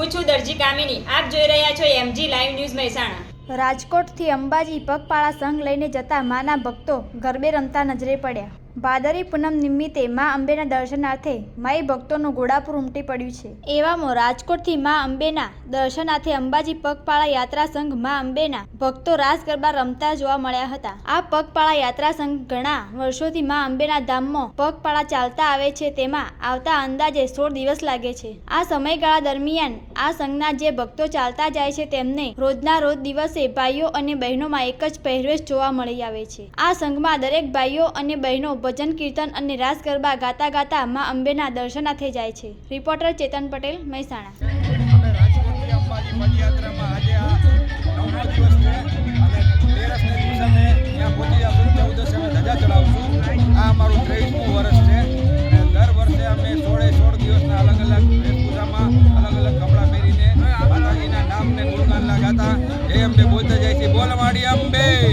હું છું દરજી કામિની, આપ જોઈ રહ્યા છો એમજી લાઈવ ન્યૂઝ મહેસાણા. રાજકોટથી અંબાજી પગપાળા સંઘ લઈને જતા માના ભક્તો ગરબે રમતા નજરે પડ્યા. ભાદરી પૂનમ નિમિત્તે મા અંબેના દર્શનાર્થે માઈ ભક્તોનું ઘોડાપુર ઉમટી પડ્યું છે. એવામાં રાજકોટથી મા અંબેના દર્શનાર્થે અંબાજી પગપાળા યાત્રા સંઘ મા અંબેના ભક્તો રાસ ગરબા રમતા જોવા મળ્યા હતા. આ પગપાળા યાત્રા સંઘ ઘણા વર્ષોથી મા અંબેના ધામમાં પગપાળા ચાલતા આવે છે, તેમાં આવતા અંદાજે સોળ દિવસ લાગે છે. આ સમયગાળા દરમિયાન આ સંઘના જે ભક્તો ચાલતા જાય છે, તેમને રોજના રોજ દિવસે ભાઈઓ અને બહેનોમાં એક જ પહેરવેશ જોવા મળી આવે છે. આ સંઘમાં દરેક ભાઈઓ અને બહેનો ભજન, કીર્તન અને રાસ ગરબા ગાતા ગાતા મા અંબેના દર્શનાર્થે જાય છે. રિપોર્ટર ચેતન પટેલ, મહેસાણા. અંબે બોલતા જાય છે બોલવાડી અંબે.